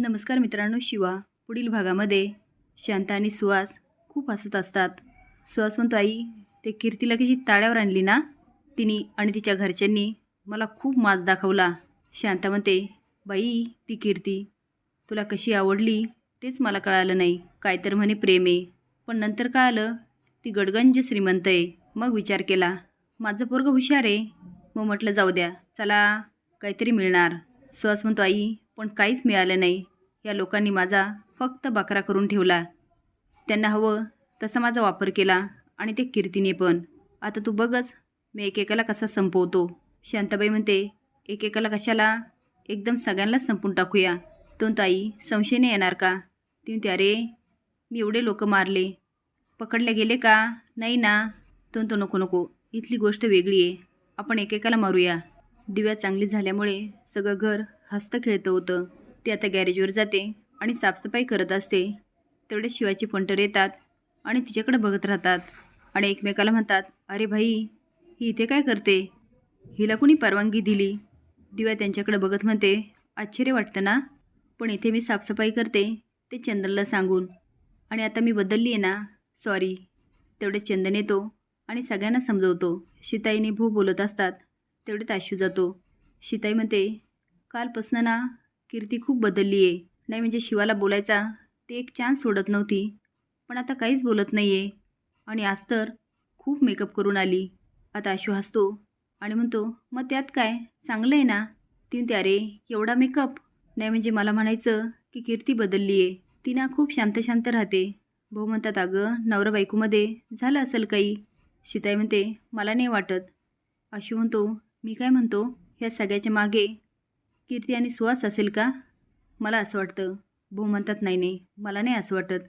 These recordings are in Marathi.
नमस्कार मित्रांनो शिवा पुढील भागामध्ये शांता आणि सुहास खूप हसत असतात. सुहास म्हणतो आई ते कीर्तीला कशी ताळ्यावर आणली ना? तिने आणि तिच्या घरच्यांनी मला खूप माज दाखवला. शांता म्हणते बाई ती कीर्ती तुला कशी आवडली तेच मला कळालं नाही. काय तर म्हणे प्रेम आहे. पण नंतर कळालं ती गडगंज श्रीमंत आहे. मग विचार केला माझं पोरगं हुशार आहे. मग म्हटलं जाऊ द्या चला काहीतरी मिळणार. सुहास म्हणतो आई पण काहीच मिळालं नाही. या लोकांनी माझा फक्त बकरा करून ठेवला. त्यांना हवं तसा माझा वापर केला आणि ते कीर्तीने पण. आता तू बघच मी एकेकाला कसा संपवतो. शांताबाई म्हणते एकेकाला कशाला? एकदम सगळ्यांनाच संपून टाकूया. तो ताई संशयने येणार का? ती म्हणते अरे मी एवढे लोक मारले. पकडले गेले का? नाही ना. तो तो नको नको. इथली गोष्ट वेगळी आहे. आपण एकेकाला मारूया. दिव्या चांगली झाल्यामुळे सगळं घर हस्त खेळतं होतं. ती आता गॅरेजवर जाते आणि साफसफाई करत असते. तेवढे शिवाचे पंटर येतात आणि तिच्याकडे बघत राहतात. आणि एकमेकाला म्हणतात अरे भाई ही इथे काय करते? हिला कोणी परवानगी दिली? दिवा त्यांच्याकडे बघत म्हणते आश्चर्य वाटतं ना? पण इथे मी साफसफाई करते ते चंदनला सांगून. आणि आता मी बदलली आहे ना? सॉरी तेवढे चंदन येतो आणि सगळ्यांना समजवतो. शिताईने भू बोलत असतात. तेवढे ताशू जातो. शिताई म्हणते कालपासनं ना कीर्ती खूप बदलली आहे नाही म्हणजे शिवाला बोलायचा ते एक चान्स सोडत नव्हती. पण आता काहीच बोलत नाही आहे आणि आज तर खूप मेकअप करून आली. आता आशू हसतो आणि म्हणतो मग त्यात काय? चांगलं आहे ना? ती म्हणते अरे एवढा मेकअप नाही म्हणजे मला म्हणायचं की कीर्ती बदलली आहे ती ना खूप शांत शांत राहते. भाऊ म्हणतात अगं नवरा बायकोमध्ये झालं असेल काही? शिताई म्हणते मला नाही वाटत. अशी म्हणतो मी काय म्हणतो? ह्या सगळ्याच्या मागे कीर्ती आणि सुहास असेल का? मला असं वाटतं. भाऊ म्हणतात नाही नाही मला नाही असं वाटत.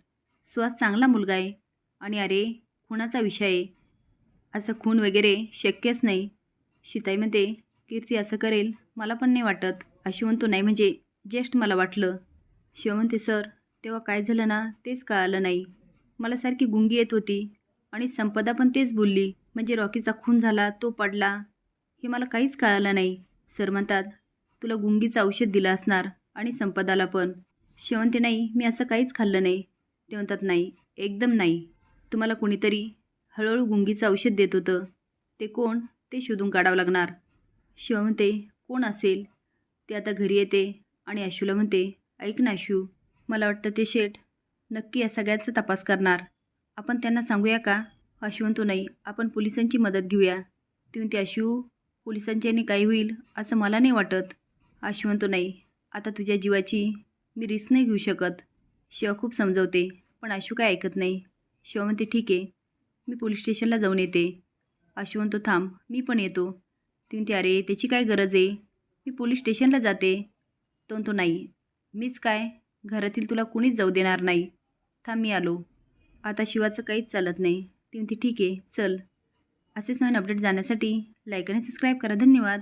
सुहास चांगला मुलगा आहे. आणि अरे खुणाचा विषय आहे. असं खून वगैरे शक्यच नाही. शिताई म्हणते कीर्ती असं करेल मला पण नाही वाटत. अशी म्हणतो नाही म्हणजे जस्ट मला वाटलं. शिव म्हणते सर तेव्हा काय झालं ना तेच कळालं नाही. मला सारखी गुंगी येत होती आणि संपदा पण तेच बोलली. म्हणजे रॉकीचा खून झाला तो पडला हे मला काहीच कळालं नाही. सर म्हणतात तुला गुंगीचं औषध दिलं असणार आणि संपदाला पण. शेवंती नाही मी असं काहीच खाल्लं नाही. ते म्हणतात नाही एकदम नाही. तुम्हाला कोणीतरी हळूहळू गुंगीचं औषध देत होतं. ते कोण? ते शोधून काढावं लागणार. शिवा म्हणते कोण असेल? ते आता घरी येते आणि आशूला म्हणते ऐक ना आशू मला वाटतं ते शेठ नक्की या सगळ्याचा तपास करणार. आपण त्यांना सांगूया का? आशू म्हणतो नाही आपण पोलिसांची मदत घेऊया. ती म्हणते आशू पोलिसांच्याने काही होईल असं मला नाही वाटत. आशू म्हणतो नाही आता तुझ्या जीवाची मी रिस्क नाही घेऊ शकत. शिवा खूप समजवते पण आशू काय ऐकत नाही. शिवा म्हणते ठीक आहे मी पोलीस स्टेशनला जाऊन येते. आशू म्हणतो थांब मी पण येतो. ती म्हणते अरे त्याची काय गरज आहे? मी पोलीस स्टेशनला जाते. तो म्हणतो नाही मीच काय? घरातील तुला कुणीच जाऊ देणार नाही. थांब मी आलो. आता शिवाचं काहीच चालत नाही. ती म्हणते ठीक आहे चल. असेच नवीन अपडेट जाण्यासाठी लाईक आणि सबस्क्राईब करा. धन्यवाद.